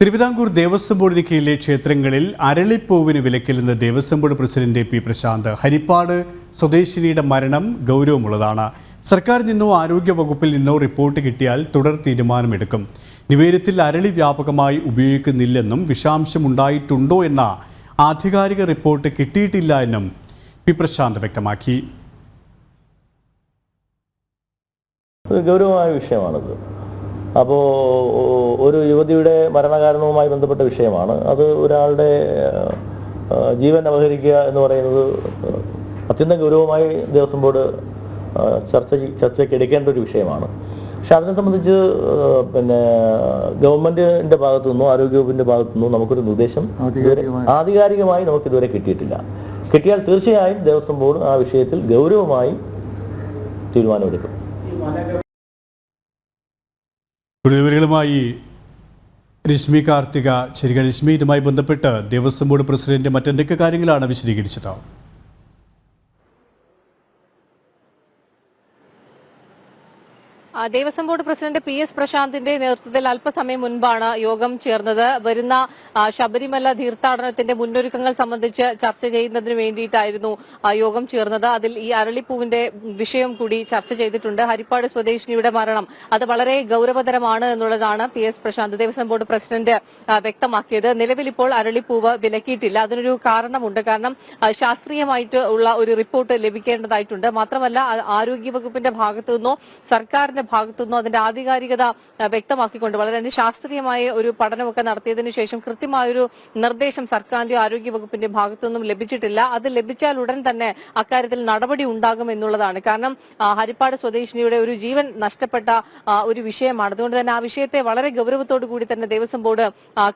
തിരുവിതാംകൂർ ദേവസ്വം ബോർഡിന് കീഴിലെ ക്ഷേത്രങ്ങളിൽ അരളിപ്പൂവിന് വിലക്കില്ലെന്ന് Devaswom board president P Prasanth. Harippad സ്വദേശിനിയുടെ മരണം ഗൗരവമുള്ളതാണ്. സർക്കാർ നിന്നോ ആരോഗ്യ വകുപ്പിൽ നിന്നോ റിപ്പോർട്ട് കിട്ടിയാൽ തുടർ തീരുമാനമെടുക്കും. നിവേദ്യത്തിൽ അരളി വ്യാപകമായി ഉപയോഗിക്കുന്നില്ലെന്നും വിഷാംശം ഉണ്ടായിട്ടുണ്ടോ എന്ന ആധികാരിക റിപ്പോർട്ട് കിട്ടിയിട്ടില്ല എന്നും പി പ്രശാന്ത് വ്യക്തമാക്കി. ഗൗരവമായ വിഷയമാണത്. അപ്പോൾ ഒരു യുവതിയുടെ മരണകാരണവുമായി ബന്ധപ്പെട്ട വിഷയമാണ്. അത് ഒരാളുടെ ജീവൻ അപഹരിക്കുക എന്ന് പറയുന്നത് അത്യന്തം ഗൗരവമായി ദേവസ്വം ബോർഡ് ചർച്ച ചെയ്- ചർച്ചയ്ക്ക് എടുക്കേണ്ട ഒരു വിഷയമാണ്. പക്ഷെ അതിനെ സംബന്ധിച്ച് പിന്നെ ഗവൺമെന്റിന്റെ ഭാഗത്തു നിന്നോ ആരോഗ്യവകുപ്പിന്റെ ഭാഗത്തു നിന്നോ നമുക്കൊരു നിർദ്ദേശം ആധികാരികമായി. നമുക്ക് ഇതുവരെ കിട്ടിയിട്ടില്ല. കിട്ടിയാൽ തീർച്ചയായും ദേവസ്വം ബോർഡ് ആ വിഷയത്തിൽ ഗൗരവമായി തീരുമാനമെടുക്കും. വിവരങ്ങളുമായി രശ്മി കാർത്തിക ശരിക്കും രശ്മി ഇതുമായി ബന്ധപ്പെട്ട് ദേവസ്വം ബോർഡ് പ്രസിഡന്റ് മറ്റെന്തൊക്കെ കാര്യങ്ങളാണ് വിശദീകരിച്ചത്? Devaswom board president P S പ്രശാന്തിന്റെ നേതൃത്വത്തിൽ അല്പസമയം മുൻപാണ് യോഗം ചേർന്നത്. വരുന്ന ശബരിമല തീർത്ഥാടനത്തിന്റെ മുന്നൊരുക്കങ്ങൾ സംബന്ധിച്ച് ചർച്ച ചെയ്യുന്നതിന് വേണ്ടിയിട്ടായിരുന്നു യോഗം ചേർന്നത്. അതിൽ ഈ അരളിപ്പൂവിന്റെ വിഷയം കൂടി ചർച്ച ചെയ്തിട്ടുണ്ട്. ഹരിപ്പാട് സ്വദേശിനിയുടെ മരണം അത് വളരെ ഗൗരവതരമാണ് എന്നുള്ളതാണ് P S Prasanth Devaswom board president വ്യക്തമാക്കിയത്. നിലവിൽ ഇപ്പോൾ അരളിപ്പൂവ് വിലക്കിയിട്ടില്ല. അതിനൊരു കാരണമുണ്ട്. കാരണം ശാസ്ത്രീയമായിട്ട് ഉള്ള ഒരു റിപ്പോർട്ട് ലഭിക്കേണ്ടതായിട്ടുണ്ട്. മാത്രമല്ല ആരോഗ്യ ആരോഗ്യവകുപ്പിന്റെ ഭാഗത്തു നിന്നോ സർക്കാരിന്റെ ഭാഗത്തു നിന്നോ അതിന്റെ ആധികാരികത വ്യക്തമാക്കിക്കൊണ്ട് വളരെ ശാസ്ത്രീയമായ ഒരു പഠനമൊക്കെ നടത്തിയതിനു ശേഷം കൃത്യമായൊരു നിർദ്ദേശം സർക്കാരിന്റെ ആരോഗ്യവകുപ്പിന്റെ ഭാഗത്തു നിന്നും ലഭിച്ചിട്ടില്ല. അത് ലഭിച്ചാൽ ഉടൻ തന്നെ അക്കാര്യത്തിൽ നടപടി ഉണ്ടാകും എന്നുള്ളതാണ്. കാരണം ഹരിപ്പാട് സ്വദേശിനിയുടെ ഒരു ജീവൻ നഷ്ടപ്പെട്ട ഒരു വിഷയമാണ്. അതുകൊണ്ട് തന്നെ ആ വിഷയത്തെ വളരെ ഗൗരവത്തോടു കൂടി തന്നെ ദേവസ്വം ബോർഡ്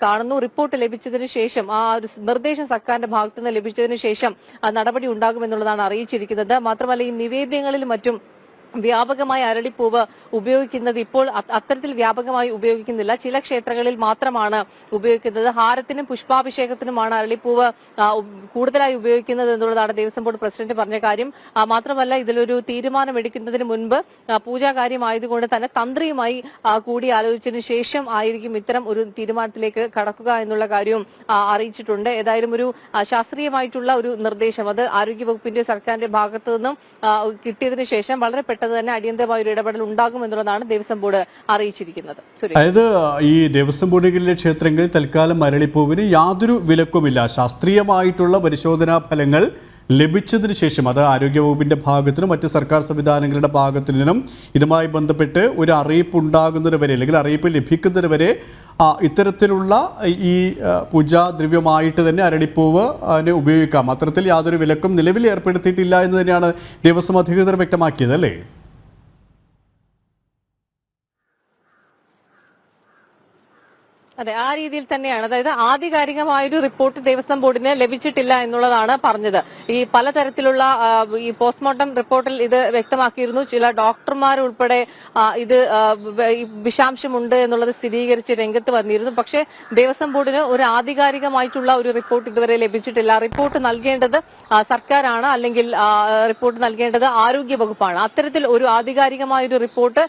കാണുന്നു. റിപ്പോർട്ട് ലഭിച്ചതിനു ശേഷം ആ ഒരു നിർദ്ദേശം സർക്കാരിന്റെ ഭാഗത്തു നിന്ന് ലഭിച്ചതിന് ശേഷം നടപടി ഉണ്ടാകും എന്നുള്ളതാണ് അറിയിച്ചിരിക്കുന്നത്. മാത്രമല്ല ഈ നിവേദ്യങ്ങളിൽ മറ്റും വ്യാപകമായി അരളിപ്പൂവ് ഉപയോഗിക്കുന്നത് ഇപ്പോൾ അത്തരത്തിൽ വ്യാപകമായി ഉപയോഗിക്കുന്നില്ല. ചില ക്ഷേത്രങ്ങളിൽ മാത്രമാണ് ഉപയോഗിക്കുന്നത്. ഹാരത്തിനും പുഷ്പാഭിഷേകത്തിനുമാണ് അരളിപ്പൂവ് കൂടുതലായി ഉപയോഗിക്കുന്നത് എന്നുള്ളതാണ് ദേവസ്വം ബോർഡ് പ്രസിഡന്റ് പറഞ്ഞ കാര്യം. മാത്രമല്ല ഇതിലൊരു തീരുമാനം എടുക്കുന്നതിന് മുൻപ് പൂജാകാര്യമായതുകൊണ്ട് പൂജാ കാര്യമായതുകൊണ്ട് തന്നെ തന്ത്രിയുമായി കൂടി ആലോചിച്ചതിന് ശേഷം ആയിരിക്കും ഇത്തരം ഒരു തീരുമാനത്തിലേക്ക് കടക്കുക എന്നുള്ള കാര്യവും അറിയിച്ചിട്ടുണ്ട്. ഏതായാലും ഒരു ശാസ്ത്രീയമായിട്ടുള്ള ഒരു നിർദ്ദേശം. അത് ആരോഗ്യവകുപ്പിന്റെ സർക്കാരിന്റെ ഭാഗത്തു നിന്നും കിട്ടിയതിനു ശേഷം വളരെ പെട്ടെന്ന് തന്നെ അടിയന്തരമായ ഒരു ഇടപെടൽ ഉണ്ടാകും എന്നുള്ളതാണ് ദേവസ്വം ബോർഡ് അറിയിച്ചിരിക്കുന്നത്. അതായത് ഈ ദേവസ്വം ബോർഡുകളിലെ ക്ഷേത്രങ്ങളിൽ തൽക്കാലം മരളിപ്പൂവിന് യാതൊരു വിലക്കുമില്ല. ശാസ്ത്രീയമായിട്ടുള്ള പരിശോധനാ ഫലങ്ങൾ ലഭിച്ചതിന് ശേഷം അത് ആരോഗ്യവകുപ്പിന്റെ ഭാഗത്തിനും മറ്റ് സർക്കാർ സംവിധാനങ്ങളുടെ ഭാഗത്തു നിന്നും ഇതുമായി ബന്ധപ്പെട്ട് ഒരു അറിയിപ്പ് ഉണ്ടാകുന്നത് വരെ അല്ലെങ്കിൽ അറിയിപ്പ് ലഭിക്കുന്നത് വരെ ഇത്തരത്തിലുള്ള ഈ പൂജാദ്രവ്യമായിട്ട് തന്നെ അരളിപ്പൂവ് അതിനെ ഉപയോഗിക്കാം. അത്തരത്തിൽ യാതൊരു വിലക്കും നിലവിൽ ഏർപ്പെടുത്തിയിട്ടില്ല എന്ന് തന്നെയാണ് ദേവസ്വം അധികൃതർ വ്യക്തമാക്കിയത് അല്ലേ? അതെ ആ രീതിയിൽ തന്നെയാണ്. അതായത് ആധികാരികമായൊരു റിപ്പോർട്ട് ദേവസ്വം ബോർഡിന് ലഭിച്ചിട്ടില്ല എന്നുള്ളതാണ് പറഞ്ഞത്. ഈ പലതരത്തിലുള്ള ഈ പോസ്റ്റ്മോർട്ടം റിപ്പോർട്ടിൽ ഇത് വ്യക്തമാക്കിയിരുന്നു. ചില ഡോക്ടർമാർ ഉൾപ്പെടെ ഇത് വിഷാംശമുണ്ട് എന്നുള്ളത് സ്ഥിരീകരിച്ച് രംഗത്ത് വന്നിരുന്നു. പക്ഷേ ദേവസ്വം ബോർഡിന് ഒരു ആധികാരികമായിട്ടുള്ള ഒരു റിപ്പോർട്ട് ഇതുവരെ ലഭിച്ചിട്ടില്ല. റിപ്പോർട്ട് നൽകേണ്ടത് സർക്കാരാണ്. അല്ലെങ്കിൽ റിപ്പോർട്ട് നൽകേണ്ടത് ആരോഗ്യ വകുപ്പാണ്. അത്തരത്തിൽ ഒരു ആധികാരികമായൊരു റിപ്പോർട്ട്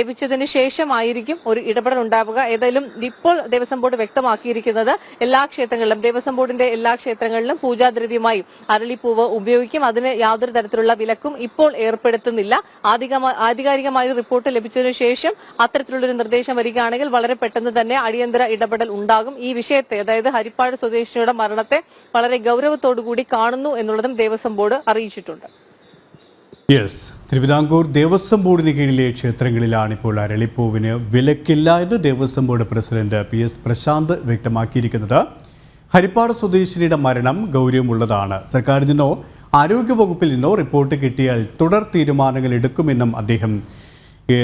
ലഭിച്ചതിന് ശേഷമായിരിക്കും ഒരു ഇടപെടൽ ഉണ്ടാവുക. ഏതായാലും ഇപ്പോൾ ദേവസ്വം ബോർഡ് വ്യക്തമാക്കിയിരിക്കുന്നത് എല്ലാ ക്ഷേത്രങ്ങളിലും ദേവസ്വം ബോർഡിന്റെ എല്ലാ ക്ഷേത്രങ്ങളിലും പൂജാദ്രവ്യമായി അരളിപ്പൂവ് ഉപയോഗിക്കും. അതിന് യാതൊരു തരത്തിലുള്ള വിലക്കും ഇപ്പോൾ ഏർപ്പെടുത്തുന്നില്ല. ആധികാരികമായ റിപ്പോർട്ട് ലഭിച്ചതിനു ശേഷം അത്തരത്തിലുള്ളൊരു നിർദ്ദേശം വരികയാണെങ്കിൽ വളരെ പെട്ടെന്ന് തന്നെ അടിയന്തര ഇടപെടൽ ഉണ്ടാകും. ഈ വിഷയത്തെ അതായത് ഹരിപ്പാട് സ്വദേശിയുടെ മരണത്തെ വളരെ ഗൗരവത്തോടു കൂടി കാണുന്നു എന്നുള്ളതും ദേവസ്വം ബോർഡ് അറിയിച്ചിട്ടുണ്ട്. യെസ് തിരുവിതാംകൂർ ദേവസ്വം ബോർഡിന് കീഴിലെ ക്ഷേത്രങ്ങളിലാണ് ഇപ്പോൾ അരളിപ്പൂവിന് വിലക്കില്ല എന്ന് Devaswom board president P S Prasanth വ്യക്തമാക്കിയിരിക്കുന്നത്. ഹരിപ്പാട് സ്വദേശിനിയുടെ മരണം ഗൗരവമുള്ളതാണ്. സർക്കാരിൽ നിന്നോ ആരോഗ്യവകുപ്പിൽ നിന്നോ റിപ്പോർട്ട് കിട്ടിയാൽ തുടർ തീരുമാനങ്ങൾ എടുക്കുമെന്നും അദ്ദേഹം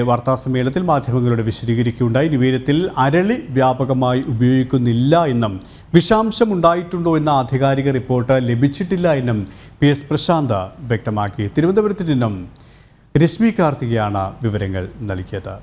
വാർത്താസമ്മേളനത്തിൽ മാധ്യമങ്ങളോട് വിശദീകരിക്കുകയുണ്ടായി. നിവേദനത്തിൽ അരളി വ്യാപകമായി ഉപയോഗിക്കുന്നില്ല എന്നും വിഷാംശം ഉണ്ടായിട്ടുണ്ടോ എന്ന ആധികാരിക റിപ്പോർട്ട് ലഭിച്ചിട്ടില്ല എന്നും പി എസ് പ്രശാന്ത് വ്യക്തമാക്കി. തിരുവനന്തപുരത്ത് നിന്നും രശ്മി കാർത്തികയാണ് വിവരങ്ങൾ നൽകിയത്.